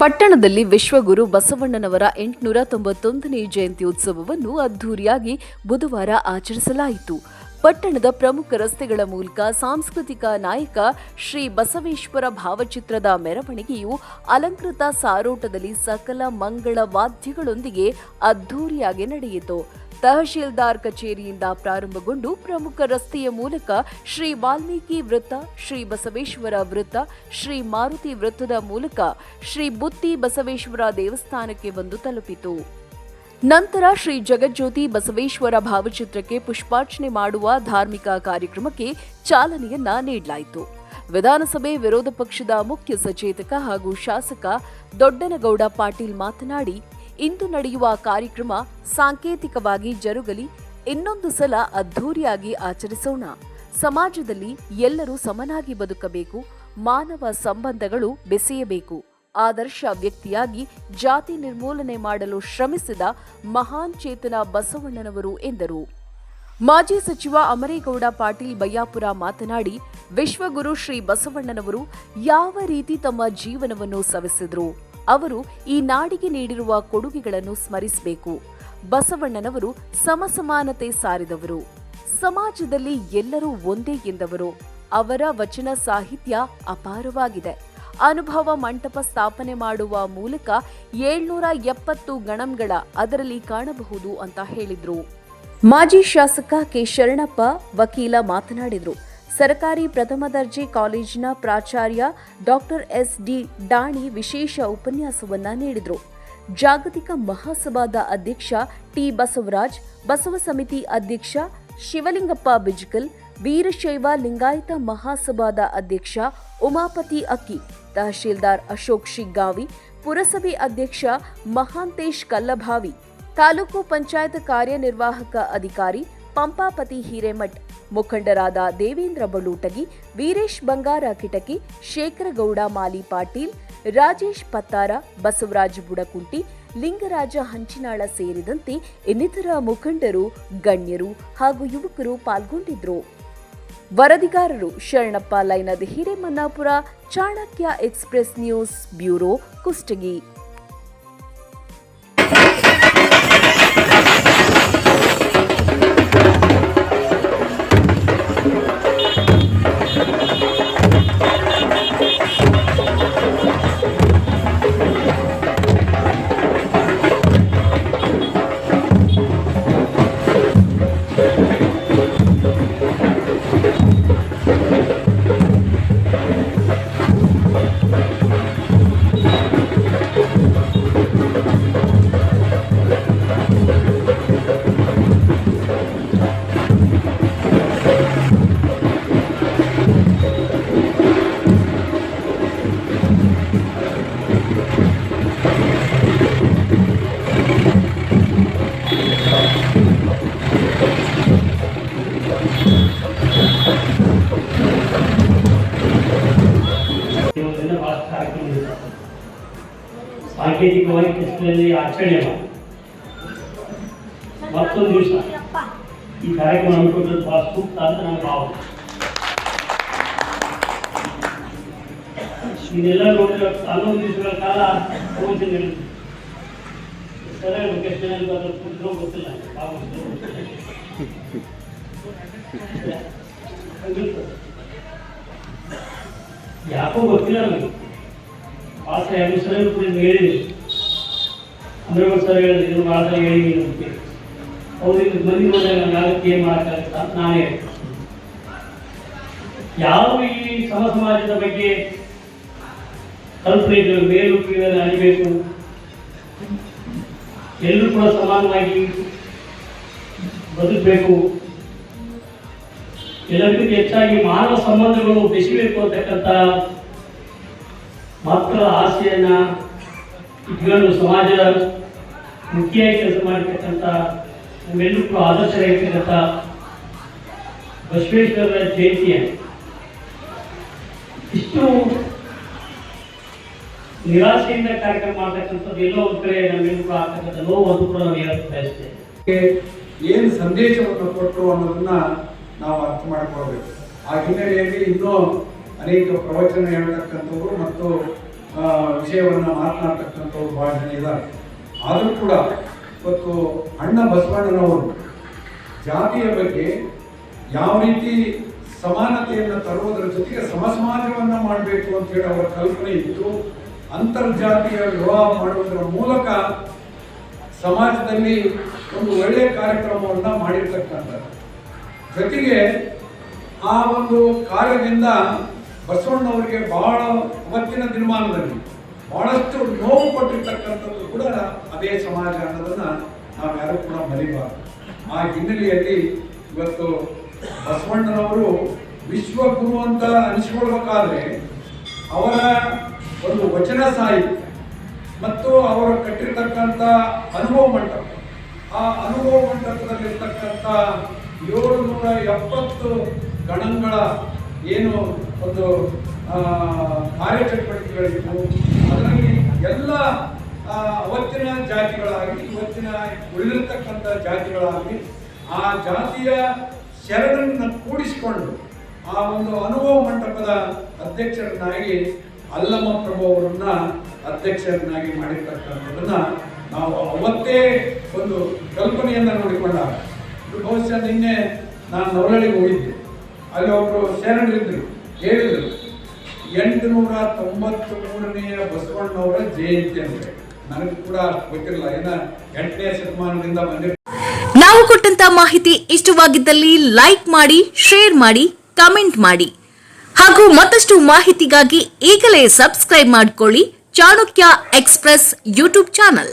ಪಟ್ಟಣದಲ್ಲಿ ವಿಶ್ವಗುರು ಬಸವಣ್ಣನವರ ಎಂಟುನೂರ ತೊಂಬತ್ತೊಂದನೇ ಜಯಂತಿ ಉತ್ಸವವನ್ನು ಅದ್ದೂರಿಯಾಗಿ ಬುಧವಾರ ಆಚರಿಸಲಾಯಿತು. ಪಟ್ಟಣದ ಪ್ರಮುಖ ರಸ್ತೆಗಳ ಮೂಲಕ ಸಾಂಸ್ಕೃತಿಕ ನಾಯಕ ಶ್ರೀ ಬಸವೇಶ್ವರ ಭಾವಚಿತ್ರದ ಮೆರವಣಿಗೆಯು ಅಲಂಕೃತ ಸಾರೋಟದಲ್ಲಿ ಸಕಲ ಮಂಗಳ ವಾದ್ಯಗಳೊಂದಿಗೆ ಅದ್ಧೂರಿಯಾಗಿ ನಡೆಯಿತು. ತಹಶೀಲ್ದಾರ್ ಕಚೇರಿಯಿಂದ ಪ್ರಾರಂಭಗೊಂಡು ಪ್ರಮುಖ ರಸ್ತೆಯ ಮೂಲಕ ಶ್ರೀ ವಾಲ್ಮೀಕಿ ವೃತ್ತ, ಶ್ರೀ ಬಸವೇಶ್ವರ ವೃತ್ತ, ಶ್ರೀ ಮಾರುತಿ ವೃತ್ತದ ಮೂಲಕ ಶ್ರೀ ಬುತ್ತಿ ಬಸವೇಶ್ವರ ದೇವಸ್ಥಾನಕ್ಕೆ ಬಂದು ತಲುಪಿತು. ನಂತರ ಶ್ರೀ ಜಗಜ್ಯೋತಿ ಬಸವೇಶ್ವರ ಭಾವಚಿತ್ರಕ್ಕೆ ಪುಷ್ಪಾರ್ಚನೆ ಮಾಡುವ ಧಾರ್ಮಿಕ ಕಾರ್ಯಕ್ರಮಕ್ಕೆ ಚಾಲನೆಯನ್ನ ನೀಡಲಾಯಿತು. ವಿಧಾನಸಭೆ ವಿರೋಧ ಪಕ್ಷದ ಮುಖ್ಯ ಸಚೇತಕ ಹಾಗೂ ಶಾಸಕ ದೊಡ್ಡನಗೌಡ ಪಾಟೀಲ್ ಮಾತನಾಡಿ, ಇಂದು ನಡೆಯುವ ಕಾರ್ಯಕ್ರಮ ಸಾಂಕೇತಿಕವಾಗಿ ಜರುಗಲಿ, ಇನ್ನೊಂದು ಸಲ ಅದ್ಧೂರಿಯಾಗಿ ಆಚರಿಸೋಣ. ಸಮಾಜದಲ್ಲಿ ಎಲ್ಲರೂ ಸಮನಾಗಿ ಬದುಕಬೇಕು, ಮಾನವ ಸಂಬಂಧಗಳು ಬೆಸೆಯಬೇಕು. ಆದರ್ಶ ವ್ಯಕ್ತಿಯಾಗಿ ಜಾತಿ ನಿರ್ಮೂಲನೆ ಮಾಡಲು ಶ್ರಮಿಸಿದ ಮಹಾನ್ ಚೇತನ ಬಸವಣ್ಣನವರು ಎಂದರು. ಮಾಜಿ ಸಚಿವ ಅಮರೇಗೌಡ ಪಾಟೀಲ್ ಬಯ್ಯಾಪುರ ಮಾತನಾಡಿ, ವಿಶ್ವಗುರು ಶ್ರೀ ಬಸವಣ್ಣನವರು ಯಾವ ರೀತಿ ತಮ್ಮ ಜೀವನವನ್ನು ಸವಿಸಿದರು, ಅವರು ಈ ನಾಡಿಗೆ ನೀಡಿರುವ ಕೊಡುಗೆಗಳನ್ನು ಸ್ಮರಿಸಬೇಕು. ಬಸವಣ್ಣನವರು ಸಮಸಮಾನತೆ ಸಾರಿದವರು. ಸಮಾಜದಲ್ಲಿ ಎಲ್ಲರೂ ಒಂದೇ ಎಂದವರು. ಅವರ ವಚನ ಸಾಹಿತ್ಯ ಅಪಾರವಾಗಿದೆ. ಅನುಭವ ಮಂಟಪ ಸ್ಥಾಪನೆ ಮಾಡುವ ಮೂಲಕ ಏಳ್ನೂರ ಎಪ್ಪತ್ತು ಗಣಂಗಳ ಅದರಲ್ಲಿ ಕಾಣಬಹುದು ಅಂತ ಹೇಳಿದರು. ಮಾಜಿ ಶಾಸಕ ಕೆ ಶರಣಪ್ಪ ವಕೀಲ ಮಾತನಾಡಿದರು. ಸರ್ಕಾರಿ ಪ್ರಥಮ ದರ್ಜೆ ಕಾಲೇಜಿನ ಪ್ರಾಚಾರ್ಯ ಡಾಕ್ಟರ್ ಎಸ್ ಡಿ ಡಾಣಿ ವಿಶೇಷ ಉಪನ್ಯಾಸವನ್ನ ನೀಡಿದರು. ಜಾಗತಿಕ ಮಹಾಸಭಾದ ಅಧ್ಯಕ್ಷ ಟಿ ಬಸವರಾಜ್, ಬಸವ ಸಮಿತಿ ಅಧ್ಯಕ್ಷ ಶಿವಲಿಂಗಪ್ಪ ಬಿಜ್ಕಲ್, ವೀರಶೈವ ಲಿಂಗಾಯತ ಮಹಾಸಭಾದ ಅಧ್ಯಕ್ಷ ಉಮಾಪತಿ ಅಕ್ಕಿ ತಹಶೀಲ್ದಾರ್ ಅಶೋಕ್ ಶಿಗ್ಗಾವಿ, ಪುರಸಭೆ ಅಧ್ಯಕ್ಷ ಮಹಾಂತೇಶ್ ಕಲ್ಲಭಾವಿ, ತಾಲೂಕು ಪಂಚಾಯತ್ ಕಾರ್ಯನಿರ್ವಾಹಕ ಅಧಿಕಾರಿ ಪಂಪಾಪತಿ ಹಿರೇಮಠ್, ಮುಖಂಡರಾದ ದೇವೇಂದ್ರ ಬಲೂಟಗಿ, ವೀರೇಶ್ ಬಂಗಾರ ಕಿಟಕಿ, ಶೇಖರಗೌಡ ಮಾಲಿ ಪಾಟೀಲ್, ರಾಜೇಶ್ ಪತ್ತಾರ, ಬಸವರಾಜ್ ಬುಡಕುಂಟಿ, ಲಿಂಗರಾಜ ಹಂಚಿನಾಳ ಸೇರಿದಂತೆ ಇನ್ನಿತರ ಮುಖಂಡರು, ಗಣ್ಯರು ಹಾಗೂ ಯುವಕರು ಪಾಲ್ಗೊಂಡಿದ್ರು. ವರದಿಗಾರರು Sharanappa Lainad Hiremannapura Chanakya express news bureau Kushtagi. ಸಾಂಕೇತಿಕವಾಗಿ ಕೃಷ್ಣನಲ್ಲಿ ಆಚರಣೆ ಮಾಡಿ ಮತ್ತೊಂದು ದಿವಸ ಈ ಕಾರ್ಯಕ್ರಮ ಹಮ್ಮಿಕೊಂಡದ್ದು ಬಹಳ ಸೂಕ್ತ ಅಂತ ನನ್ನ ಭಾವನೆ ಇದೆಲ್ಲ ನೋಡಿದ್ರೆ ಹನ್ನೊಂದು ದಿವಸಗಳ ಕಾಲ ಪ್ರವಚನ ಇರುತ್ತೆ ಸರಿ ಲೊಕೇಶನ್ ಅಂತ ಅದ್ರ ಕೂತ್ರೋ ಗೊತ್ತಿಲ್ಲ ಭಾಗವಹಿಸಿದ್ರು ಗೊತ್ತಿಲ್ಲ. ಹಂಗಿರ್ತದೆ. ಯಾಕೋ ಗೊತ್ತಿಲ್ಲ ನನಗೆ ಸಲ ಎರಡು ಕೂಡ ನಿಮ್ಗೆ ಅಂದ್ರೆ ಸರ್ ಹೇಳಿದ್ರು ಇದು ಹೇಳಿ ಅಂತ ಅವ್ರು ಮಂದಿ ಬಂದಾಗ ನಾನು ಯಾವತ್ತು ಏನು ನಾನೇ ಯಾವ ಈ ಸಮ ಸಮಾಜದ ಬಗ್ಗೆ ಕಲ್ಪನೆಗಳು ಮೇಲು ಕೀಳನ್ನು ಅರಿಬೇಕು. ಎಲ್ಲರೂ ಕೂಡ ಸಮಾನವಾಗಿ ಬದುಕಬೇಕು. ಎಲ್ಲರಿಗೂ ಹೆಚ್ಚಾಗಿ ಮಾನವ ಸಂಬಂಧಗಳು ಬೆಸಿಬೇಕು ಅಂತಕ್ಕಂಥ ಮಕ್ಕಳ ಆಸೆಯನ್ನ ಇಟ್ಕೊಂಡು ಸಮಾಜ ಮುಖ್ಯವಾಗಿ ಕೆಲಸ ಮಾಡಿರ್ತಕ್ಕಂಥ ನಮ್ಮೆಲ್ಲರೂ ಕೂಡ ಆದರ್ಶರಾಗಿರ್ತಕ್ಕಂಥ ಬಸವೇಶ್ವರರ ಜಯಂತಿಯ ಇಷ್ಟು ನಿರಾಸೆಯಿಂದ ಕಾರ್ಯಕ್ರಮ ಮಾಡ್ತಕ್ಕಂಥದ್ದು ಎಲ್ಲೋ ಒಂದು ಕಡೆ ನಮ್ಮೆಲ್ಲರೂ ಆಗ್ತಕ್ಕಂಥ ನೋವು ಅದು ಕೂಡ ನಾವು ಹೇಳಕ್ಕೆ ಬಯಸ್ತೇವೆ. ಏನು ಸಂದೇಶವನ್ನು ಕೊಟ್ಟರು ಅನ್ನೋದನ್ನ ನಾವು ಅರ್ಥ ಮಾಡ್ಕೊಳ್ಬೇಕು. ಆ ಹಿನ್ನೆಲೆಯಲ್ಲಿ ಇನ್ನೂ ಅನೇಕ ಪ್ರವಚನ ಹೇಳ್ತಕ್ಕಂಥವ್ರು ಮತ್ತು ವಿಷಯವನ್ನು ಮಾತನಾಡ್ತಕ್ಕಂಥವ್ರು ಭಾಳ ಜನ ಇದ್ದಾರೆ. ಆದರೂ ಕೂಡ ಇವತ್ತು ಅಣ್ಣ ಬಸವಣ್ಣನವರು ಜಾತಿಯ ಬಗ್ಗೆ ಯಾವ ರೀತಿ ಸಮಾನತೆಯನ್ನು ತರುವುದರ ಜೊತೆಗೆ ಸಮಸಮಾಜವನ್ನು ಮಾಡಬೇಕು ಅಂತ ಹೇಳಿ ಅವರ ಕಲ್ಪನೆ ಇತ್ತು, ಅಂತರ್ಜಾತೀಯ ವಿವಾಹ ಮಾಡುವುದರ ಮೂಲಕ ಸಮಾಜದಲ್ಲಿ ಒಂದು ಒಳ್ಳೆಯ ಕಾರ್ಯಕ್ರಮವನ್ನು ಮಾಡಿರ್ತಕ್ಕಂಥ ಜೊತೆಗೆ ಆ ಒಂದು ಕಾರ್ಯದಿಂದ ಬಸವಣ್ಣವರಿಗೆ ಬಹಳ ಅವತ್ತಿನ ದಿನಮಾನದಲ್ಲಿ ಬಹಳಷ್ಟು ನೋವು ಕೊಟ್ಟಿರ್ತಕ್ಕಂಥದ್ದು ಕೂಡ ಅದೇ ಸಮಾಜ ಅನ್ನೋದನ್ನ ನಾವ್ಯಾರು ಕೂಡ ಮರಿಬಾರದು. ಆ ಹಿನ್ನೆಲೆಯಲ್ಲಿ ಇವತ್ತು ಬಸವಣ್ಣನವರು ವಿಶ್ವಗುರು ಅಂತ ಅನಿಸಿಕೊಳ್ಬೇಕಾದ್ರೆ ಅವರ ಒಂದು ವಚನ ಸಾಹಿತ್ಯ ಮತ್ತು ಅವರು ಕಟ್ಟಿರ್ತಕ್ಕಂಥ ಅನುಭವ ಮಂಟಪ, ಆ ಅನುಭವ ಮಂಟಪದಲ್ಲಿರ್ತಕ್ಕಂಥ ಏಳುನೂರ ಎಪ್ಪತ್ತು ಗಣಗಳ ಏನು ಒಂದು ಕಾರ್ಯಚಟುವಟಿಕೆಗಳಿತ್ತು ಅದರಲ್ಲಿ ಎಲ್ಲ ಅವತ್ತಿನ ಜಾತಿಗಳಾಗಲಿ, ಇವತ್ತಿನ ಉಳಿದಿರ್ತಕ್ಕಂಥ ಜಾತಿಗಳಾಗಲಿ, ಆ ಜಾತಿಯ ಶರಣನ್ನು ಕೂಡಿಸಿಕೊಂಡು ಆ ಒಂದು ಅನುಭವ ಮಂಟಪದ ಅಧ್ಯಕ್ಷರನ್ನಾಗಿ ಅಲ್ಲಮ್ಮ ಪ್ರಭು ಅವರನ್ನ ಅಧ್ಯಕ್ಷರನ್ನಾಗಿ ಮಾಡಿರ್ತಕ್ಕಂಥದ್ದನ್ನು ನಾವು ಅವತ್ತೇ ಒಂದು ಕಲ್ಪನೆಯನ್ನ ನೋಡಿಕೊಂಡಾಗ. ಬಹುಶಃ ನಿನ್ನೆ ನಾನು ನವರಳಿಗೆ ಹೋಗಿದ್ದೆ. ಅಲ್ಲಿ ಒಬ್ಬರು ಶರಣರಿದ್ರು ಹೇಳಿದರು ಎಂಟುನೂರ ತೊಂಬತ್ತು ಮೂರನೆಯ ಬಸವಣ್ಣವರ ಜಯಂತಿ ಅಂತ ನನಗೆ ಕೂಡ ಗೊತ್ತಿರಲ್ಲ ಏನ ಎಂಟನೇ ಶತಮಾನದಿಂದ ಬಂದಿರ್ ನಾವು ಕೊಟ್ಟಂತ ಮಾಹಿತಿ ಇಷ್ಟವಾಗಿದ್ದಲ್ಲಿ ಲೈಕ್ ಮಾಡಿ ಶೇರ್ ಮಾಡಿ ಕಮೆಂಟ್ ಮಾಡಿ. ಹಾಗೂ ಮತ್ತಷ್ಟು ಮಾಹಿತಿಗಾಗಿ ಈಗಲೇ ಸಬ್ಸ್ಕ್ರೈಬ್ ಮಾಡಿಕೊಳ್ಳಿ ಚಾಣಕ್ಯ ಎಕ್ಸ್ಪ್ರೆಸ್ ಯೂಟ್ಯೂಬ್ ಚಾನಲ್.